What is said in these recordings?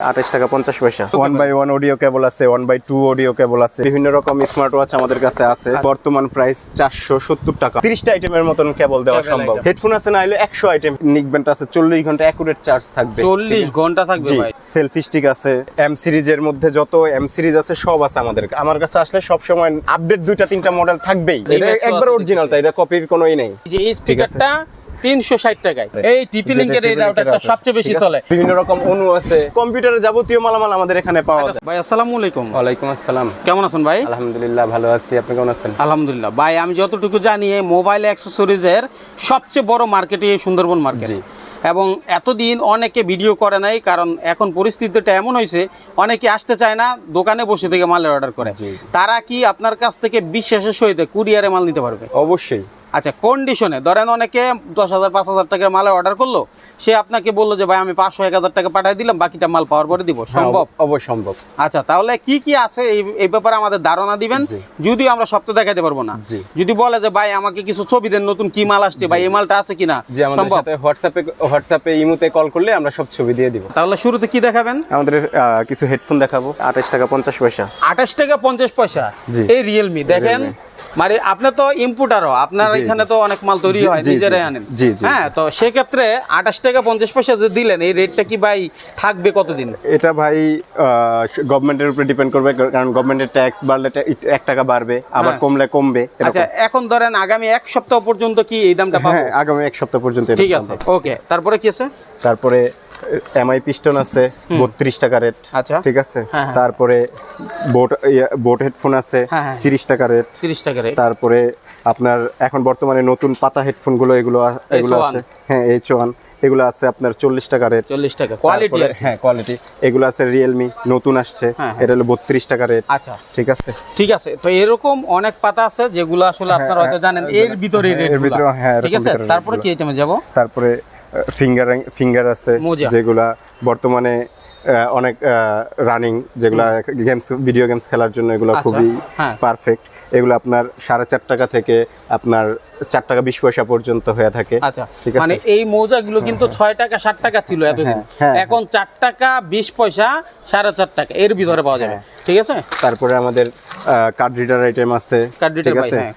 আঠাশ টাকা পঞ্চাশ পয়সা। One by one audio cable আছে one by two audio cable আছে। বিভিন্ন রকম স্মার্ট ওয়াচ আমাদের কাছে আছে। বর্তমান প্রাইস চারশো সত্তর টাকা। তিরিশটা আইটেমের মতন কেবল দেওয়া সম্ভব। হেডফোন আছে না হলে একশো আইটেম নিকবেন্ট আছে চল্লিশ ঘণ্টা অ্যাকুরেট চার্জ থাকবে। চল্লিশ ঘণ্টা থাকবে সেলফি স্টিক আছে এম সিরিজের মধ্যে যত এম সিরিজ আছে সব আছে আমাদের। আমার কাছে আসলে সব সময় আপডেট দুইটা তিনটা মডেল থাকবেই। এটা একবার অরিজিনালটা এটা কপির কোনোই নেই। এই যে এই স্পিকারটা তিনশো ষাট টাকায়। এই টিপি লিঙ্কের এই রাউটারটা সবচেয়ে বেশি চলে। বিভিন্ন রকম অনু আছে। কম্পিউটারের যাবতীয় মালামাল আমাদের এখানে পাওয়া যায়। ভাই আসসালামু আলাইকুম। ওয়ালাইকুম আসসালাম। কেমন আছেন ভাই? আলহামদুলিল্লাহ ভালো আছি। আপনি কেমন আছেন? আলহামদুলিল্লাহ। ভাই আমি যতটুকু জানি এই মোবাইল অ্যাক্সেসরিজের সবচেয়ে বড় মার্কেট এই সুন্দরবন মার্কেট। এবং এতদিন অনেকে ভিডিও করে নাই কারণ এখন পরিস্থিতিটা এমন হয়েছে অনেকে আসতে চায় না দোকানে বসে থেকে মালের অর্ডার করে। তারা কি আপনার কাছ থেকে বিশ্বাসের সহিত কুরিয়ারে মাল নিতে পারবে? অবশ্যই। আচ্ছা কন্ডিশনে ধরেন অনেকে দশ হাজার পাঁচ হাজার টাকার মালের অর্ডার করল সে আপনাকে বলল যে ভাই আমি পাঁচশো এক হাজার টাকা পাঠিয়ে দিলাম বাকিটা মাল পাওয়ার পরে দিব। সম্ভব? হ্যাঁ, অবশ্যই সম্ভব। আচ্ছা তাহলে কি কি আছে? এই এই ব্যাপারে আমাদের ধারণা দিবেন। যদিও আমরা সব তো দেখাতে পারব না। যদি বলে যে ভাই আমাকে কিছু ছবি দেন নতুন কি মাল আসছে ভাই এই মালটা আছে কিনা? সম্ভব? হোয়াটসঅ্যাপে হোয়াটসঅ্যাপে ইমুতে কল করলে আমরা সব ছবি দিয়ে দিব। তাহলে শুরুতে কি দেখাবেন? আমাদের কিছু হেডফোন দেখাবো। আঠাশ টাকা পঞ্চাশ পয়সা। আঠাশ টাকা পঞ্চাশ পয়সা। এই রিয়েলমি দেখেন? মানে আপনি তো ইম্পোর্টারও আপনার। এখানে তো অনেক মাল তৈরি হয় নিজেরাই আনেন হ্যাঁ তো সেক্ষেত্রে আঠাশ টাকা পঞ্চাশ পয়সা যে দিলেন এই রেটটা কি ভাই থাকবে কতদিন এটা ভাই গভর্নমেন্টের উপরে ডিপেন্ড করবে কারণ গভর্নমেন্টের ট্যাক্স বাড়লে এক টাকা বাড়বে আবার হ্যাঁ। কমলে কমবে। আচ্ছা এখন ধরেন আগামী এক সপ্তাহ পর্যন্ত কি এই দামটা পাবো হ্যাঁ আগামী এক সপ্তাহ পর্যন্ত ঠিক আছে ওকে তারপরে কি আছে তারপরে এমআই পিস্টন আছে বত্রিশ টাকা রেট আচ্ছা। ঠিক আছে? হ্যাঁ, হ্যাঁ। তারপরে বোট বোট হেডফোন আছে হ্যাঁ। তিরিশ টাকা রেট তিরিশ টাকা রেট তারপরে আপনার এখন বর্তমানে নতুন পাতা হেডফোনগুলো এগুলো এগুলো আছে। হ্যাঁ এইচ ওয়ান এগুলো আছে আপনার চল্লিশ টাকা রেট চল্লিশ টাকা। কোয়ালিটি হ্যাঁ কোয়ালিটি এগুলো আছে রিয়েলমি নতুন আসছে। এটা হলো বত্রিশ টাকা রেট আচ্ছা। ঠিক আছে? ঠিক আছে। তো এরকম অনেক পাতা আছে যেগুলো আসলে আপনারা হয়তো জানেন এর ভিতরে এর ভিতরে, হ্যাঁ, ঠিক আছে? তারপরে কি আইটেমে যাব? তারপরে ফিঙ্গার ফিঙ্গার আছে। যেগুলা বর্তমানে অনেক রানিং যেগুলা গেমস ভিডিও গেমস খেলার জন্য এগুলো আচ্ছা, খুবই হ্যাঁ। পারফেক্ট এগুলো আপনার সাড়ে চার টাকা থেকে আপনার চার টাকা বিশ পয়সা পর্যন্ত হয়ে থাকে। আচ্ছা ঠিক আছে? মানে এই মৌজাগুলো কিন্তু ছয় টাকা ষাট টাকা ছিল এতদিন। হ্যাঁ, হ্যাঁ, এখন চার টাকা বিশ পয়সা সাড়ে চার টাকা। এর ভিতরে পাওয়া যাবে। হ্যাঁ। ঠিক আছে? তারপরে আমাদের কার্ড রিডার আইটেম আছে ঠিক আছে? হ্যাঁ,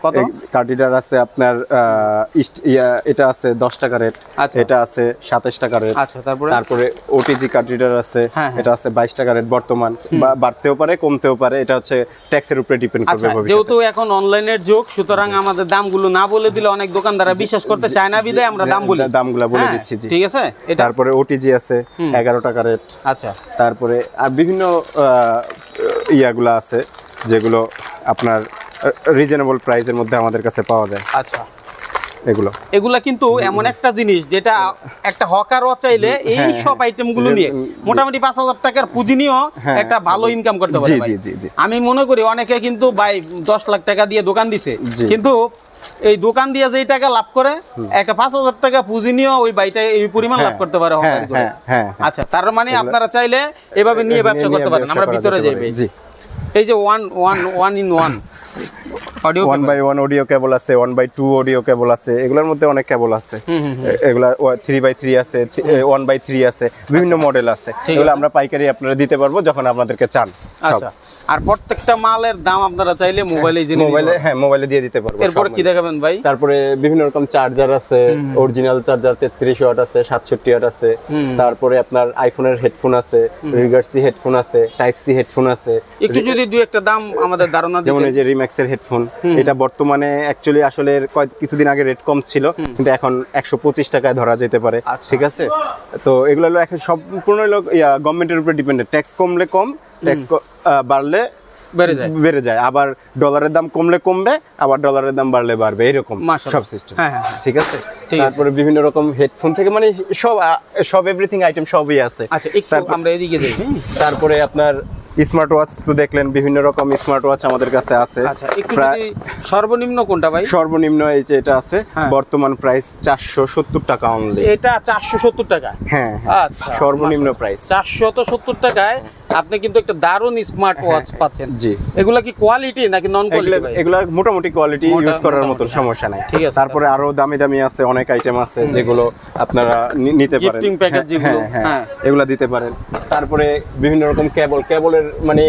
আছে আপনার এটা আছে দশ টাকা রেট আচ্ছা। এটা আছে সাতাশ টাকা রেট আচ্ছা তারপরে? ওটিজি আছে হ্যাঁ, হ্যাঁ। এটা আছে বাইশ টাকা রেট বর্তমান বাড়তেও পারে কমতেও পারে এটা হচ্ছে ট্যাক্সের উপরে ডিপেন্ড করবে আচ্ছা যেহেতু এখন অনলাইনের যুগ সুতরাং আমাদের দামগুলো না বলে দিলে অনেক দোকানদাররা বিশ্বাস করতে চায় না বিদায় আমরা দাম বলি। দামগুলা বলে দিচ্ছি ঠিক আছে? তারপরে ওটিজি আছে এগারো টাকা রেট আচ্ছা। তারপরে আর বিভিন্ন ইয়াগুলা আছে যেগুলো আপনার রিজনেবল প্রাইসের মধ্যে আমাদের কাছে পাওয়া যায়। আচ্ছা। এগুলো। এগুলা কিন্তু এমন একটা জিনিস যেটা একটা হকারও চাইলে এই হ্যাঁ, সব আইটেমগুলো নিয়ে মোটামুটি পাঁচ হাজার টাকার পুঁজি নিয়েও হ্যাঁ, একটা ভালো ইনকাম করতে পারে জি জি জি জি। আমি মনে করি অনেকে কিন্তু ভাই দশ লাখ টাকা দিয়ে দোকান দিছে। কিন্তু এই দোকান দিয়ে যেই টাকা লাভ করে একটা পাঁচ হাজার টাকা পুঁজি নিয়েও ওই বাইটা এই পরিমাণ লাভ হ্যাঁ, করতে পারে হ্যাঁ, করে। হ্যাঁ, হ্যাঁ, হ্যাঁ। আচ্ছা তার মানে আপনারা চাইলে এভাবে নিয়ে ব্যবসা করতে পারেন আমরা ভিতরে যাইবে জি। এই যে one one one in one audio one by one audio cable আছে one by two audio cable আছে এগুলোর মধ্যে অনেক কেবল আছে। এগুলা থ্রি বাই থ্রি আছে ওয়ান বাই থ্রি আছে বিভিন্ন মডেল আছে। ঠিক এগুলো আমরা পাইকারি আপনারা দিতে পারব যখন আপনাদেরকে চান। আচ্ছা। আর প্রত্যেকটা মালের দাম আপনারা চাইলে মোবাইলে জেনে মোবাইলে হ্যাঁ মোবাইলে দিয়ে দিতে পারব এরপর কি দেখাবেন ভাই? তারপরে বিভিন্ন রকম চার্জার আছে অরিজিনাল চার্জার তেত্রিশ ওয়াট আছে সাতষট্টি ওয়াট আছে। তারপরে আপনার আইফোনের হেডফোন আছে রিগার্ড সি হেডফোন আছে টাইপ সি হেডফোন আছে। একটু যদি দুই একটা দাম আমাদের ধারণা যেমন এই যে রিম্যাক্সের হেডফোন এটা বর্তমানে অ্যাকচুয়ালি আসলে কয়েক কিছুদিন আগে রেট কম ছিল কিন্তু এখন একশো পঁচিশ টাকায় ধরা যেতে পারে আচ্ছা। ঠিক আছে? তো এগুলো হলো এখন সম্পূর্ণ ইয়া গভর্নমেন্টের উপরে ডিপেন্ডেন্ট ট্যাক্স কমলে কম ট্যাক্স বাড়লে বেড়ে যায়। বেড়ে যায়। আবার ডলারের দাম কমলে কমবে আবার ডলারের দাম বাড়লে বাড়বে এরকম সব সিস্টেম হ্যাঁ, হ্যাঁ, হ্যাঁ। ঠিক আছে? তারপরে বিভিন্ন রকম হেডফোন থেকে মানে সব সব এভরিথিং আইটেম সবই আছে। আচ্ছা একটু আমরা এদিকে যাই? তারপরে আপনার স্মার্ট ওয়াচ তো দেখলেন বিভিন্ন রকম স্মার্ট ওয়াচ আমাদের কাছে আছে। আচ্ছা সর্বনিম্ন কোনটা ভাই? সর্বনিম্ন এই যে এটা আছে। বর্তমান প্রাইস চারশো সত্তর টাকা অনলি এটা চারশো সত্তর টাকা? হ্যাঁ আচ্ছা সর্বনিম্ন প্রাইস চারশো তো সত্তর টাকায়। আপনি কিন্তু একটা দারুণ স্মার্ট ওয়াচ পাচ্ছেন। জি। এগুলা কি কোয়ালিটি নাকি নন কোয়ালিটি এগুলা মোটামুটি কোয়ালিটি ইউজ করার মতো সমস্যা নাই। ঠিক আছে। তারপরে আরও দামি দামি আছে অনেক আইটেম আছে যেগুলো আপনারা নিতে পারেন। গিফটিং হ্যাঁ, যেগুলো, হ্যাঁ, হ্যাঁ। হ্যাঁ। এগুলা দিতে পারেন। তারপরে বিভিন্ন রকম কেবল কেবলের মানে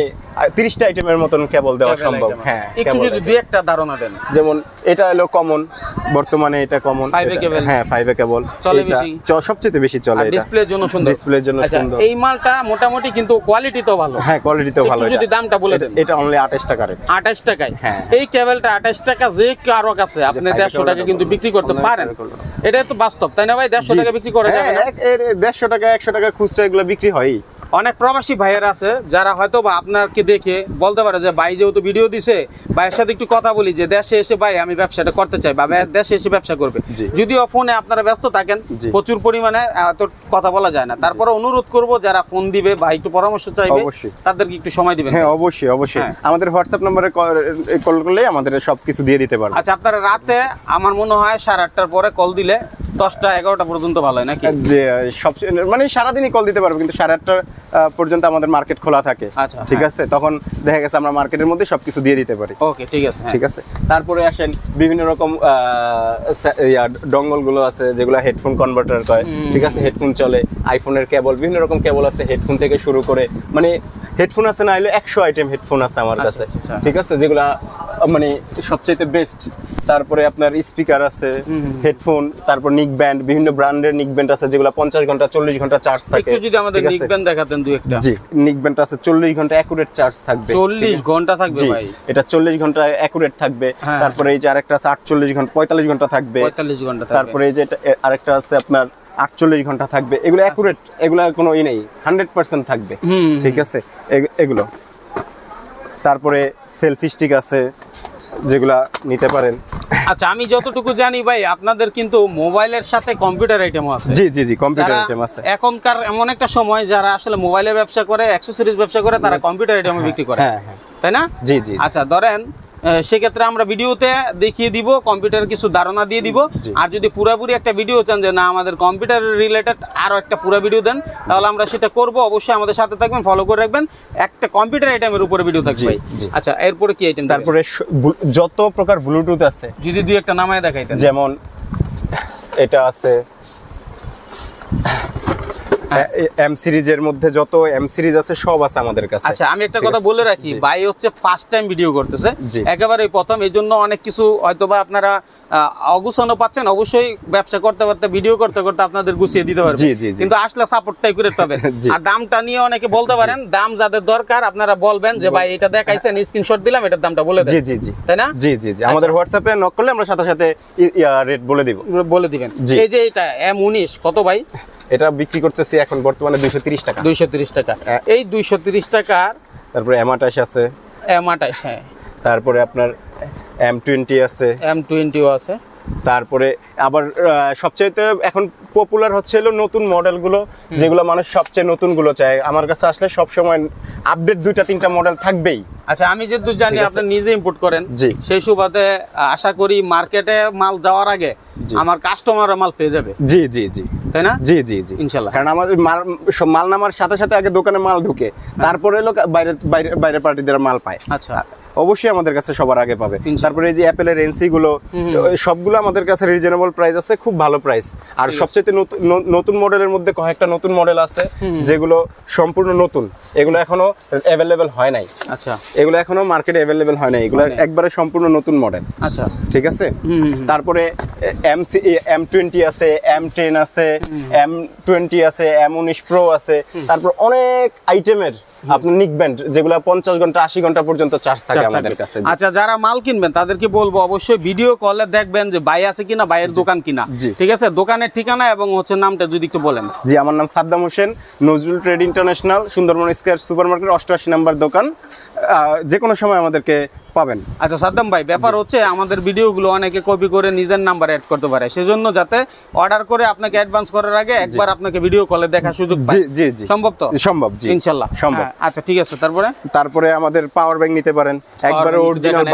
তিরিশটা আইটেমের মতন কেবল দেওয়া সম্ভব। হ্যাঁ একটু যদি। দুই একটা ধারণা দেন। যেমন এটা হলো কমন বর্তমানে এটা কমন হ্যাঁ ফাইভে কেবল চলে বেশি। সবচেয়ে বেশি চলে ডিসপ্লের জন্য সুন্দর। ডিসপ্লের জন্য আচ্ছা সুন্দর। এই মালটা মোটামুটি কিন্তু কোয়ালিটি তো ভালো। হ্যাঁ কোয়ালিটি তো ভালো যদি দামটা বলে দেন। এটা অনলি 28 টাকা রেট আঠাশ টাকায়? হ্যাঁ। এই কেবলটা আঠাশ টাকা যে কারও কাছে আপনি five দেড়শো cable টাকা কিন্তু বিক্রি করতে পারেন। এটা তো বাস্তব তাই না ভাই? দেড়শো টাকা বিক্রি করে যাবে না? দেড়শো টাকা একশো টাকা খুচরা এগুলো বিক্রি হয় অনেক প্রবাসী ভাইয়েরা আছে যারা হয়তো বা আপনাকে দেখে বলতে পারে যে ভাই যেহেতু ভিডিও দিছে ভাইয়ের সাথে একটু কথা বলি যে দেশে এসে ভাই আমি ব্যবসাটা করতে চাই বা ভাই দেশে এসে ব্যবসা করবে। যদিও ফোনে আপনারা ব্যস্ত থাকেন প্রচুর পরিমাণে আহ, তো কথা বলা যায় না। তারপরে অনুরোধ করব যারা ফোন দিবে বা একটু পরামর্শ চাইবে অবশ্যই। তাদেরকে একটু সময় দিবেন। হ্যাঁ অবশ্যই অবশ্যই। হ্যাঁ। আমাদের হোয়াটসঅ্যাপ নম্বরে কল করলে আমাদের সবকিছু দিয়ে দিতে পারব। আচ্ছা আপনারা রাতে আমার মনে হয় সাড়ে আটটার পরে কল দিলে দশটা এগারোটা পর্যন্ত ভালো হয় নাকি? যে সব মানে সারাদিনই কল দিতে পারব কিন্তু সাড়ে আটটা পর্যন্ত আমাদের মার্কেট খোলা থাকে। আচ্ছা, ঠিক হ্যাঁ। আছে? তখন দেখা গেছে আমরা মার্কেটের মধ্যে সবকিছু দিয়ে দিতে পারি। ওকে ঠিক আছে হ্যাঁ। ঠিক আছে? তারপরে আসেন বিভিন্ন রকম ডঙ্গলগুলো আছে যেগুলো হেডফোন কনভার্টার কয়। ঠিক আছে? হেডফোন চলে আইফোনের কেবল বিভিন্ন রকম কেবল আছে হেডফোন থেকে শুরু করে। মানে হেডফোন আছে না হলে একশো আইটেম হেডফোন আছে আমার আচ্ছা, কাছে। আচ্ছা, আচ্ছা। ঠিক আছে? যেগুলা মানে সবচেয়ে বেস্ট তারপরে আপনার স্পিকার আছে হেডফোন তারপর নিক ব্যান্ড বিভিন্ন ব্র্যান্ডের নিক ব্যান্ড আছে যেগুলো পঞ্চাশ ঘণ্টা চল্লিশ ঘণ্টা চার্জ থাকে। একটু যদি আমাদের ঠিক আছে? লিখবেন দেখাতেন দু একটা। জি নিক ব্যান্ড আছে চল্লিশ ঘণ্টা অ্যাকুরেট চার্জ থাকবে। চল্লিশ ঘণ্টা থাকবে ভাই। এটা চল্লিশ ঘণ্টা অ্যাকুরেট থাকবে। হ্যাঁ। তারপরে এই যে আরেকটা আছে আটচল্লিশ ঘণ্টা পঁয়তাল্লিশ ঘণ্টা থাকবে। পঁয়তাল্লিশ ঘণ্টা থাকবে। তারপরে এই যে আরেকটা আছে আপনার আটচল্লিশ ঘণ্টা থাকবে। এগুলো অ্যাকুরেট এগুলো কোনো ই নেই হান্ড্রেড পার্সেন্ট থাকবে। ঠিক আছে? এগ- এগুলো। তারপরে সেলফি স্টিক আছে। যেগুলা নিতে পারেন। আচ্ছা আমি যতটুকু জানি ভাই আপনাদের কিন্তু মোবাইলের সাথে কম্পিউটার আইটেম আছে। জি জি জি কম্পিউটার আইটেম আছে। এখনকার এমন একটা সময় যারা আসলে মোবাইলের ব্যবসা করে অ্যাক্সেসরিজ ব্যবসা করে তারা কম্পিউটার আইটেম বিক্রি করে। হ্যাঁ হ্যাঁ। তাই না? জি জি। আচ্ছা ধরেন সেক্ষেত্রে আমরা ভিডিওতে দেখিয়ে দিব কম্পিউটার কিছু ধারণা দিয়ে দিব। আর যদি পুরোপুরি একটা ভিডিও চান যে না আমাদের কম্পিউটার রিলেটেড আরও একটা পুরো ভিডিও দেন তাহলে আমরা সেটা করব। অবশ্যই আমাদের সাথে থাকবেন ফলো করে রাখবেন। একটা কম্পিউটার আইটেমের উপরে ভিডিও থাকবে। আচ্ছা এরপরে কি আইটেম তারপরে যত প্রকার ব্লুটুথ আছে যদি দুই একটা নামায় দেখাইতেন। যেমন এটা আছে এম সিরিজের মধ্যে যত এম সিরিজ আছে সব আছে আমাদের কাছে। আচ্ছা আমি একটা কথা বলে রাখি ভাই হচ্ছে ফার্স্ট টাইম ভিডিও করতেছে। একেবারে প্রথম এই জন্য অনেক কিছু হয়তোবা আপনারা অগুছানো পাচ্ছেন অবশ্যই ব্যবসা করতে করতে ভিডিও করতে করতে আপনাদের গুছিয়ে দিতে পারবে। কিন্তু আসলে সাপোর্টটাই করে পাবেন। আর দামটা নিয়ে অনেকে বলতে পারেন দাম যাদের দরকার আপনারা বলবেন যে ভাই এটা দেখাইছেন স্ক্রিনশট দিলাম এটার দামটা বলে জি দেন। জি জি তাই না? জি জি জি। আমাদের হোয়াটসঅ্যাপে নক করলে আমরা সাথে সাথে রেট বলে দিব। বলে দিবেন। এই যে এটা এম উনিশ কত ভাই? এটা বিক্রি করতেছি এখন বর্তমানে দুইশো তিরিশ টাকা। দুইশো তিরিশ টাকা। এই দুইশো তিরিশ টাকার তারপরে এম আঠাশ আছে। এম আঠাইশ হ্যাঁ। তারপরে আপনার এম টোয়েন্টি আছে। এম টোয়েন্টিও আছে। তারপরে আবার সবচাইতে এখন পপুলার হচ্ছে হলো নতুন মডেলগুলো যেগুলো মানুষ সবচেয়ে নতুনগুলো চায়। আমার কাছে আসলে সব সময় আপডেট দুইটা তিনটা মডেল থাকবেই। আচ্ছা আমি যেহেতু জানি। আপনি নিজে ইম্পোর্ট করেন জি। সেই সুবাদে আশা করি মার্কেটে মাল যাওয়ার আগে। আমার কাস্টমাররা মাল পেয়ে যাবে। জি জি জি। তাই না? জি জি জি। ইনশাল্লাহ। কারণ আমাদের মাল মাল নামার সাথে সাথে আগে দোকানে মাল ঢুকে। তারপরে লোক বাইরে বাইরে বাইরে পার্টিদের মাল পায়। আচ্ছা। অবশ্যই আমাদের কাছে সবার আগে পাবে। তারপরে এই যে অ্যাপেলের এনসি গুলো সবগুলো আমাদের কাছে রিজনেবল প্রাইস আছে খুব ভালো প্রাইস আর সবচেয়ে নতুন মডেলের মধ্যে কয়েকটা নতুন মডেল আছে যেগুলো সম্পূর্ণ নতুন। এগুলো এখনও অ্যাভেলেবেল হয় নাই। আচ্ছা। এগুলো এখনও মার্কেটে অ্যাভেলেবেল হয় নাই। এগুলো একবারে সম্পূর্ণ নতুন মডেল আচ্ছা। ঠিক আছে। তারপরে এম সি এম টোয়েন্টি আছে এম টেন আছে এম টোয়েন্টি আছে এম উনিশ প্রো আছে। তারপর অনেক আইটেমের আপনার নিক ব্যান্ড যেগুলো পঞ্চাশ ঘণ্টা আশি ঘণ্টা পর্যন্ত চার্জ থাকে। আমাদের কাছে। আচ্ছা যারা মাল কিনবেন তাদেরকে বলব অবশ্যই ভিডিও কলে দেখবেন যে ভাই আছে কিনা ভাইয়ের দোকান কিনা। ঠিক আছে? দোকানের ঠিকানা এবং হচ্ছে নামটা যদি একটু বলেন। জি আমার নাম Saddam Hossain Nazrul trade international Sundarban square super market অষ্টআশি নাম্বার দোকান। যে কোনো সময় আমাদেরকে পাবেন। আচ্ছা সাদ্দাম ভাই ব্যাপার হচ্ছে আমাদের ভিডিওগুলো অনেকে কপি করে নিজের নাম্বার অ্যাড করতে পারে। সেজন্য যাতে অর্ডার করে আপনাকে অ্যাডভান্স করার আগে একবার আপনাকে ভিডিও কলে দেখার সুযোগ জি জি জি। সম্ভব তো? সম্ভব জি। ইনশাল্লাহ। সম্ভব। হ্যাঁ, আচ্ছা ঠিক আছে তারপরে? তারপরে আমাদের পাওয়ার ব্যাংক নিতে পারেন। একবারে অরিজিনাল।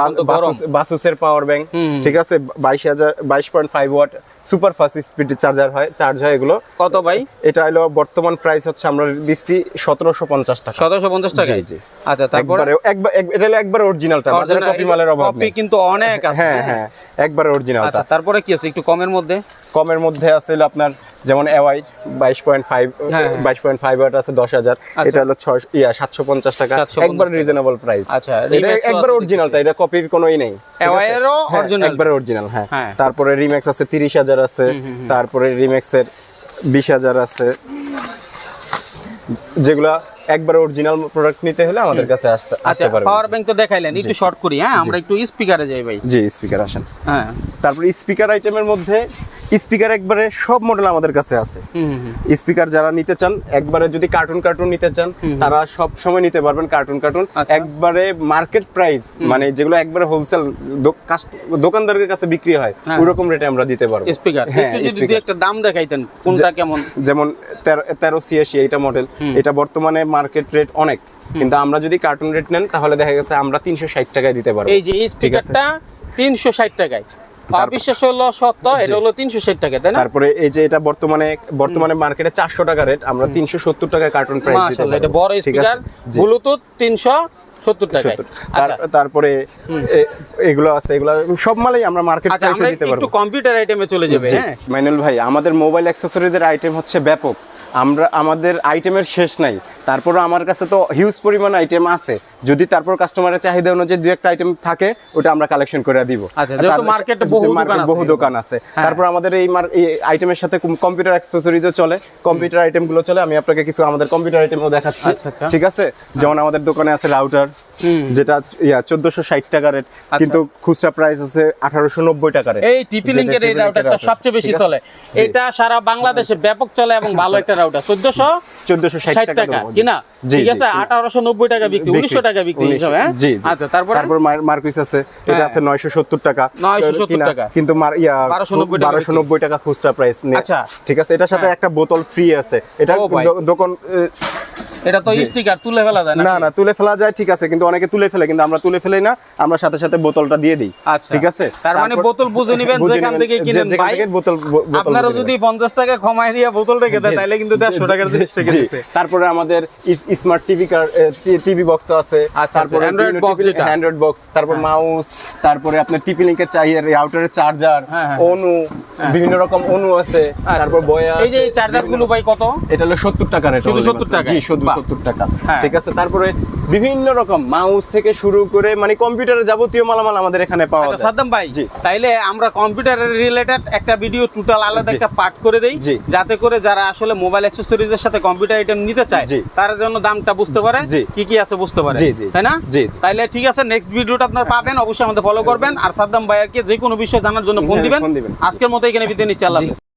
বাসুসের পাওয়ার ব্যাংক ঠিক আছে? বাইশ হাজার বাইশ point five watt super fast speed charger হয় চার্জ হয় এগুলো। কত ভাই? এটা হলো বর্তমান প্রাইস হচ্ছে আমরা দিচ্ছি সতেরোশো পঞ্চাশ টাকা। সতেরোশো পঞ্চাশ টাকা জি। আচ্ছা তারপরে? একবার এটা হলো একবার অরিজিনালটা বাজারে কপি মালের অভাব কপি কিন্তু অনেক আছে হ্যাঁ হ্যাঁ। একবার অরিজিনালটা আচ্ছা তারপরে কি আছে? একটু কমের মধ্যে? কমের মধ্যে আছে আপনার যেমন এওয়াই বাইশ পয়েন্ট ফাইভ হ্যাঁ। বাইশ পয়েন্ট ফাইভ আছে দশ হাজার। এটা হলো ছয় ইয়া সাতশো পঞ্চাশ টাকা। একবার রিজনেবল প্রাইস আচ্ছা, এটা একবার অরিজিনালটা এটা কপির কোনোই নেই? এওয়াইয়েরও হ্যাঁ, original? একবারে অরিজিনাল হ্যাঁ। হ্যাঁ। তারপরে রিম্যাক্স আছে তিরিশ হাজার আছে তারপরে রিমেক্সের বিশ হাজার আছে। যেগুলা একবার অরিজিনাল প্রোডাক্ট নিতে হলে আমাদের কাছে আসতে আচ্ছা আসতে পারবে। পাওয়ার ব্যাংক তো দেখাইলেন একটু শর্ট করি হ্যাঁ? আমরা একটু স্পিকারে যাই ভাই। জি স্পিকার আসেন। হ্যাঁ। তারপর স্পিকার আইটেমের মধ্যে স্পিকার একবারে সব মডেল আমাদের কাছে আছে। স্পিকার যারা নিতে চান একবারে যদি কার্টুন কার্টুন নিতে চান তারা সব সময় নিতে পারবেন কার্টুন কার্টুন আচ্ছা। একবারে মার্কেট প্রাইস মানে যেগুলো একবারে হোলসেল দোকানদারের কাছে বিক্রি হয় হ্যাঁ। ওরকম রেটে আমরা দিতে পারব। স্পিকার হ্যাঁ, যদি একটা দাম দেখাইতেন কোনটা কেমন? যেমন তেরো তেরো ছিয়াশি এইটা মডেল এটা বর্তমানে মার্কেট রেট অনেক কিন্তু আমরা যদি কার্টুন রেট নেন তাহলে দেখা গেছে আমরা তিনশো ষাট টাকায় দিতে পারব। এই যে স্পিকারটা তিনশো ষাট টাকায়। অবিশ্বাস হলো সত্য এটা হলো তিনশো ষাট টাকা তাই না? তারপরে এই যে এটা বর্তমানে বর্তমানে মার্কেটে চারশো টাকা রেট আমরা তিনশো সত্তর টাকায় কার্টুন প্রাইস এটা বড় স্পিকার ব্লুটুথ তিনশো সত্তর টাকায়। 70 আচ্ছা। তার- তারপরে এগুলো আছে এগুলো সব মালেই আমরা মার্কেট আচ্ছা প্রাইসে আমরা দিতে একটু পারব। কম্পিউটার আইটেমে চলে যাবে হ্যাঁ? মাইনুল ভাই আমাদের মোবাইল অ্যাক্সেসরিজের আইটেম হচ্ছে ব্যাপক। আমরা আমাদের আইটেমের শেষ নাই। তারপরে আমার কাছে তো হিউজ পরিমাণ আইটেম আছে। যদি তারপর কাস্টমারের চাহিদা অনুযায়ী দুই একটা আইটেম থাকে ওটা আমরা কালেকশন করে দিব। আচ্ছা, যেহেতু বহু দোকান আছে। হ্যাঁ। তারপর আমাদের এই আইটেমের সাথে কম্পিউটার অ্যাক্সেসরিজও চলে। কম্পিউটার আইটেমগুলো চলে। আমি আপনাকে কিছু আমাদের কম্পিউটার আইটেমও দেখাচ্ছি। আচ্ছা, আচ্ছা। ঠিক আছে? যেমন আমাদের দোকানে আছে রাউটার যেটা ইয়া চোদ্দশো ষাট টাকা রেট কিন্তু খুচরা প্রাইস আছে আঠারোশো নব্বই টাকা রেট এই টিপি লিঙ্কের এই রাউটারটা সবচেয়ে বেশি চলে। এটা সারা বাংলাদেশে ব্যাপক চলে এবং ভালো একটা রাউটার চোদ্দশো চোদ্দশো ষাট টাকা। কিনা ঠিক আছে জি। আঠারোশো নব্বই টাকা বিক্রি উনিশশো টাকা বিক্রি হিসাবে হ্যাঁ। আচ্ছা তারপর তারপর মার- মার্কুইস আছে এটা হ্যাঁ। আছে নয়শো সত্তর টাকা 970 কিনা, টাকা। কিন্তু ইয়া 1290 টাকা বারোশো নব্বই টাকা খুচরা প্রাইস আচ্ছা। ঠিক আছে এটার সাথে হ্যাঁ। একটা বোতল ফ্রি আছে এটা দোকান এটা তো স্টিকার তুলে ফেলা যায় না না তুলে ফেলা যায় ঠিক আছে কিন্তু অনেকে তুলে ফেলে কিন্তু আমরা তুলে ফেলাই না আমরা সাথে সাথে বোতলটা দিয়ে দিই আচ্ছা। ঠিক আছে? তার মানে বোতল বুঝে নিবেন যেখান থেকে কিনেন ভাই। বোতল আপনারা যদি নিবেন। পঞ্চাশ টাকা কমায় দিয়ে বোতল রেখে দেয় তাহলে কিন্তু দেড়শো টাকার জিনিস রেখে দিচ্ছে তারপরে আমাদের স্মার্ট টিভি টিভি বক্স আছে। আচ্ছা, তারপরে Android box যেটা। অ্যান্ড্রয়েড বক্স তারপর মাউস তারপরে আপনার টিপি লিংকের চাইয়ের রাউটারের চার্জার হ্যাঁ, হ্যাঁ, অনু বিভিন্ন রকম অনু আছে তারপর বয়া এই যে এই চার্জারগুলো ভাই কত? এটা হলো সত্তর টাকা রেট শুধু 70 টাকায়? জি শুধু। সত্তর টাকা। হ্যাঁ। ঠিক আছে তারপরে বিভিন্ন রকম মাউস থেকে শুরু করে মানে কম্পিউটারের যাবতীয় মালামাল আমাদের এখানে পাওয়া আচ্ছা যায়। সাদ্দাম ভাই তাইলে আমরা কম্পিউটারের রিলেটেড একটা ভিডিও টোটাল আলাদা একটা পার্ট করে দেই যাতে করে যারা আসলে মোবাইল অ্যাক্সেসরিজ এর সাথে কম্পিউটার আইটেম নিতে চায় তার জন্য দামটা বুঝতে পারে। কি কি আছে বুঝতে পারে। তাই না। তাইলে ঠিক আছে নেক্সট ভিডিওটা আপনারা পাবেন অবশ্যই আমাদের ফলো করবেন আর সাদ্দাম ভাইয়াকে যে কোনো বিষয় জানার জন্য ফোন হ্যাঁ, দিবেন। আজকের মতো এখানে বিদায় নিচ্ছি আল্লাহ।